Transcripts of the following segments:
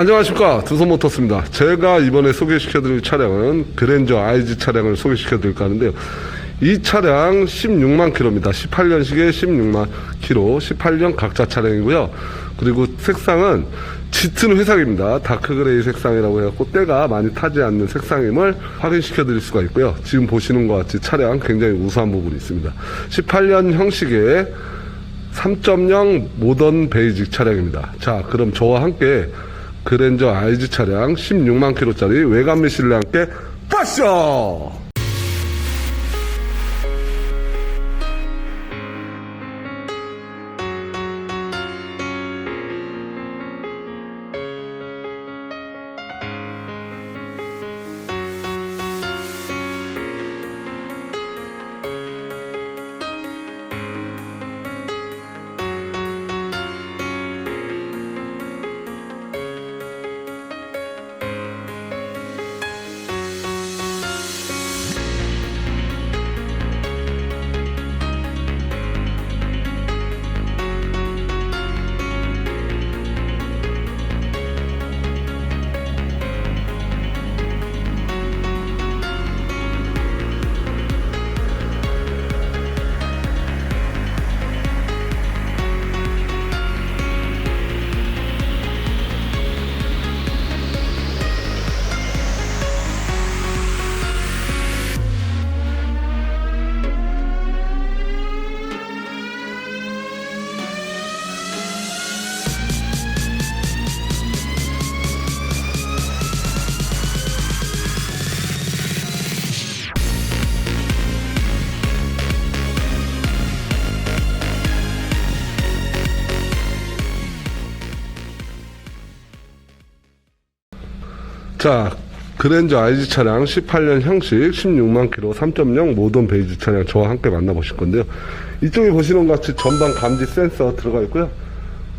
안녕하십니까. 두손모터스입니다. 제가 이번에 소개시켜드릴 차량은 그랜저 IG 차량을 소개시켜드릴까 하는데요. 이 차량 16만 킬로입니다. 18년식에 16만 킬로 18년 각자 차량이고요. 그리고 색상은 짙은 회색입니다. 다크그레이 색상이라고 해갖고 때가 많이 타지 않는 색상임을 확인시켜 드릴 수가 있고요. 지금 보시는 것 같이 차량 굉장히 우수한 부분이 있습니다. 18년 형식의 3.0 모던 베이직 차량입니다. 자, 그럼 저와 함께 그랜저 IG 차량 16만 킬로짜리 외관 미실과 함께 빠쇼! 자, 그랜저 IG 차량 18년 형식 16만 킬로 3.0 모던 베이지 차량 저와 함께 만나보실 건데요. 이쪽에 보시는 것 같이 전방 감지 센서 들어가 있고요.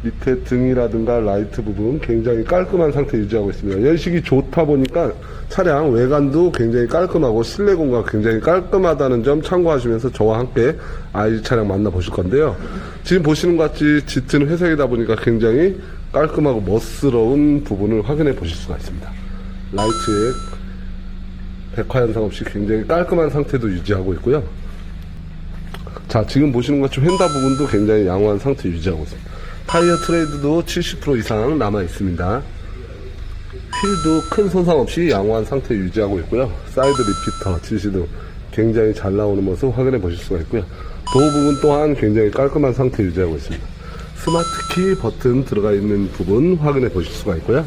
밑에 등이라든가 라이트 부분 굉장히 깔끔한 상태 유지하고 있습니다. 연식이 좋다 보니까 차량 외관도 굉장히 깔끔하고 실내 공간 굉장히 깔끔하다는 점 참고하시면서 저와 함께 IG 차량 만나보실 건데요. 지금 보시는 것 같이 짙은 회색이다 보니까 굉장히 깔끔하고 멋스러운 부분을 확인해 보실 수가 있습니다. 라이트에 백화 현상 없이 굉장히 깔끔한 상태도 유지하고 있고요. 자, 지금 보시는 것처럼 휀다 부분도 굉장히 양호한 상태 유지하고 있습니다. 타이어 트레이드도 70% 이상 남아 있습니다. 휠도 큰 손상 없이 양호한 상태 유지하고 있고요. 사이드 리피터, 지시등 굉장히 잘 나오는 모습 확인해 보실 수가 있고요. 도어 부분 또한 굉장히 깔끔한 상태 유지하고 있습니다. 스마트 키 버튼 들어가 있는 부분 확인해 보실 수가 있고요.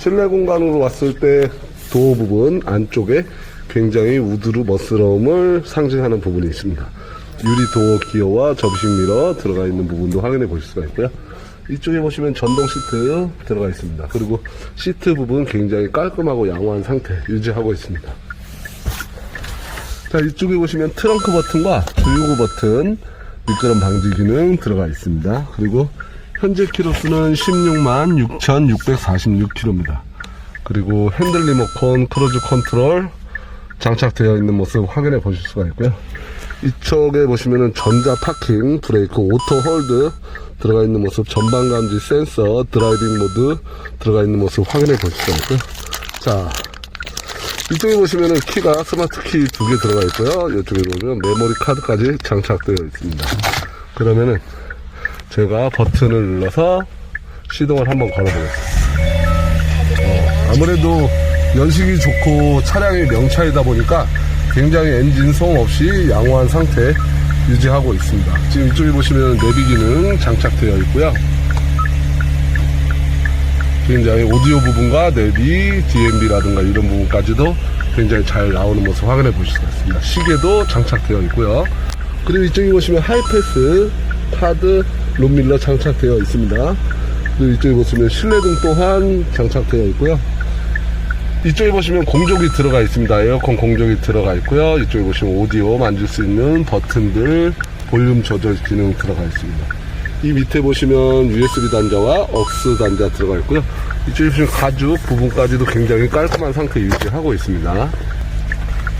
실내 공간으로 왔을 때 도어 부분 안쪽에 굉장히 우드루 멋스러움을 상징하는 부분이 있습니다. 유리 도어 기어와 접식 미러 들어가 있는 부분도 확인해 보실 수가 있고요. 이쪽에 보시면 전동 시트 들어가 있습니다. 그리고 시트 부분 굉장히 깔끔하고 양호한 상태 유지하고 있습니다. 자, 이쪽에 보시면 트렁크 버튼과 조요구 버튼, 미끄럼 방지 기능 들어가 있습니다. 그리고 현재 키로수는 16만 6,646km입니다. 그리고 핸들 리모컨, 크루즈 컨트롤 장착되어 있는 모습 확인해 보실 수가 있고요. 이쪽에 보시면은 전자 파킹, 브레이크, 오토 홀드 들어가 있는 모습, 전방 감지 센서, 드라이빙 모드 들어가 있는 모습 확인해 보실 수가 있고요. 자, 이쪽에 보시면은 키가 스마트 키 두 개 들어가 있고요. 이쪽에 보면 메모리 카드까지 장착되어 있습니다. 그러면은 제가 버튼을 눌러서 시동을 한번 걸어보겠습니다. 어, 아무래도 연식이 좋고 차량이 명차이다 보니까 굉장히 엔진 소음 없이 양호한 상태 유지하고 있습니다. 지금 이쪽에 보시면 내비 기능 장착되어 있고요. 굉장히 오디오 부분과 내비, DMB라든가 이런 부분까지도 굉장히 잘 나오는 모습 확인해 보실 수가 있습니다. 시계도 장착되어 있고요. 그리고 이쪽에 보시면 하이패스, 카드, 롬밀러 장착되어 있습니다. 그리고 이쪽에 보시면 실내등 또한 장착되어 있고요. 이쪽에 보시면 공조기 들어가 있습니다. 에어컨 공조기 들어가 있고요. 이쪽에 보시면 오디오 만질 수 있는 버튼들, 볼륨 조절 기능 들어가 있습니다. 이 밑에 보시면 USB 단자와 억스 단자 들어가 있고요. 이쪽에 보시면 가죽 부분까지도 굉장히 깔끔한 상태 유지하고 있습니다.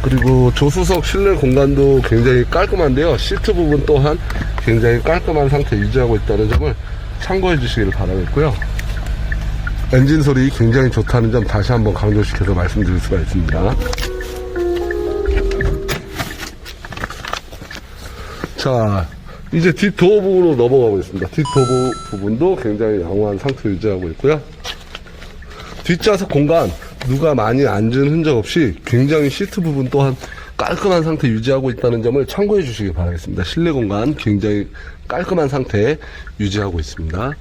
그리고 조수석 실내 공간도 굉장히 깔끔한데요. 시트 부분 또한 굉장히 깔끔한 상태 유지하고 있다는 점을 참고해 주시기를 바라겠고요. 엔진 소리 굉장히 좋다는 점 다시 한번 강조시켜서 말씀드릴 수가 있습니다. 자, 이제 뒷도어 부분으로 넘어가 보겠습니다. 뒷도어 부분도 굉장히 양호한 상태 유지하고 있고요. 뒷좌석 공간 누가 많이 앉은 흔적 없이 굉장히 시트 부분 또한 깔끔한 상태 유지하고 있다는 점을 참고해 주시기 바라겠습니다. 실내 공간 굉장히 깔끔한 상태 유지하고 있습니다.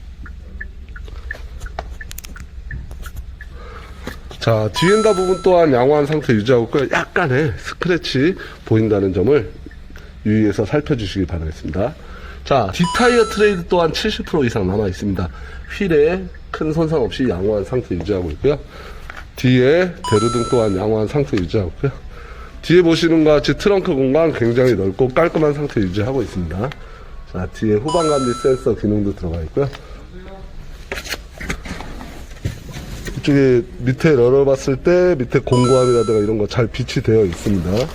자, 뒤엔다 부분 또한 양호한 상태 유지하고 있고요. 약간의 스크래치 보인다는 점을 유의해서 살펴주시기 바라겠습니다. 자, 뒷타이어 트레이드 또한 70% 이상 남아 있습니다. 휠에 큰 손상 없이 양호한 상태 유지하고 있고요. 뒤에 대루등 또한 양호한 상태 유지하고 있고요. 뒤에 보시는 것 같이 트렁크 공간 굉장히 넓고 깔끔한 상태 유지하고 있습니다. 자, 뒤에 후방 감지 센서 기능도 들어가 있고요. 이쪽에 밑에 열어봤을 때 밑에 공구함이라든가 이런 거잘 비치 되어 있습니다.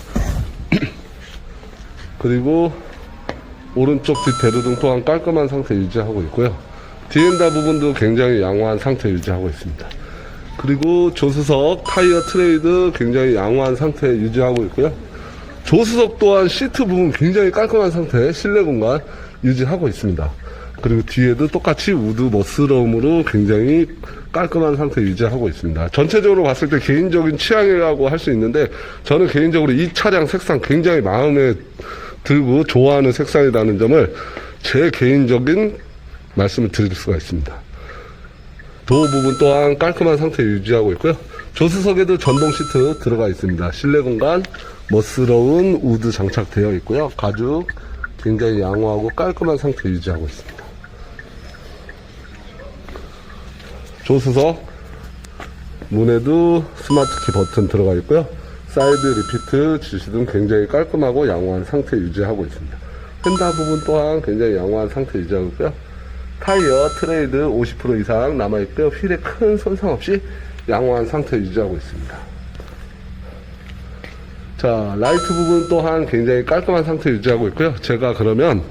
그리고 오른쪽 뒷 대루등 또한 깔끔한 상태 유지하고 있고요. 디엔다 부분도 굉장히 양호한 상태 유지하고 있습니다. 그리고 조수석 타이어 트레이드 굉장히 양호한 상태 유지하고 있고요. 조수석 또한 시트 부분 굉장히 깔끔한 상태 실내 공간 유지하고 있습니다. 그리고 뒤에도 똑같이 우드 머스럼으로 굉장히 깔끔한 상태 유지하고 있습니다. 전체적으로 봤을 때 개인적인 취향이라고 할 수 있는데 저는 개인적으로 이 차량 색상 굉장히 마음에 들고 좋아하는 색상이라는 점을 제 개인적인 말씀을 드릴 수가 있습니다. 도어 부분 또한 깔끔한 상태 유지하고 있고요. 조수석에도 전동 시트 들어가 있습니다. 실내 공간 멋스러운 우드 장착되어 있고요. 가죽 굉장히 양호하고 깔끔한 상태 유지하고 있습니다. 조수석 문에도 스마트키 버튼 들어가 있고요. 사이드 리피트 지시 등 굉장히 깔끔하고 양호한 상태 유지하고 있습니다. 펜다 부분 또한 굉장히 양호한 상태 유지하고 있고요. 타이어 트레이드 50% 이상 남아있고요. 휠에 큰 손상 없이 양호한 상태 유지하고 있습니다. 자, 라이트 부분 또한 굉장히 깔끔한 상태 유지하고 있고요. 제가 그러면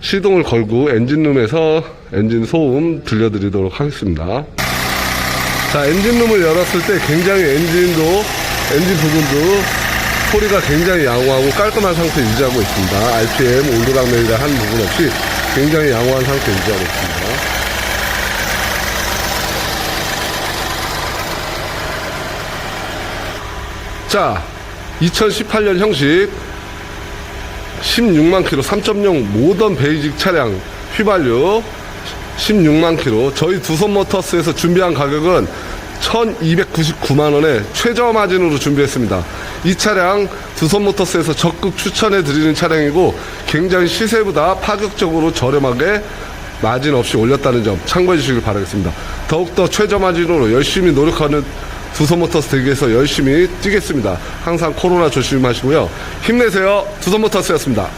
시동을 걸고 엔진룸에서 엔진 소음 들려드리도록 하겠습니다. 자, 엔진룸을 열었을 때 굉장히 엔진도, 엔진 부분도 소리가 굉장히 양호하고 깔끔한 상태 유지하고 있습니다. RPM, 온도락내리라 한 부분 없이 굉장히 양호한 상태 유지하고 있습니다. 자, 2018년 형식. 16만 킬로 3.0 모던 베이직 차량 휘발유. 16만 킬로. 저희 두손 모터스에서 준비한 가격은 1299만 원에 최저 마진으로 준비했습니다. 이 차량 두손 모터스에서 적극 추천해 드리는 차량이고 굉장히 시세보다 파격적으로 저렴하게 마진 없이 올렸다는 점 참고해 주시길 바라겠습니다. 더욱더 최저 마진으로 열심히 노력하는 두손 모터스 대기에서 열심히 뛰겠습니다. 항상 코로나 조심하시고요. 힘내세요. 두손 모터스였습니다.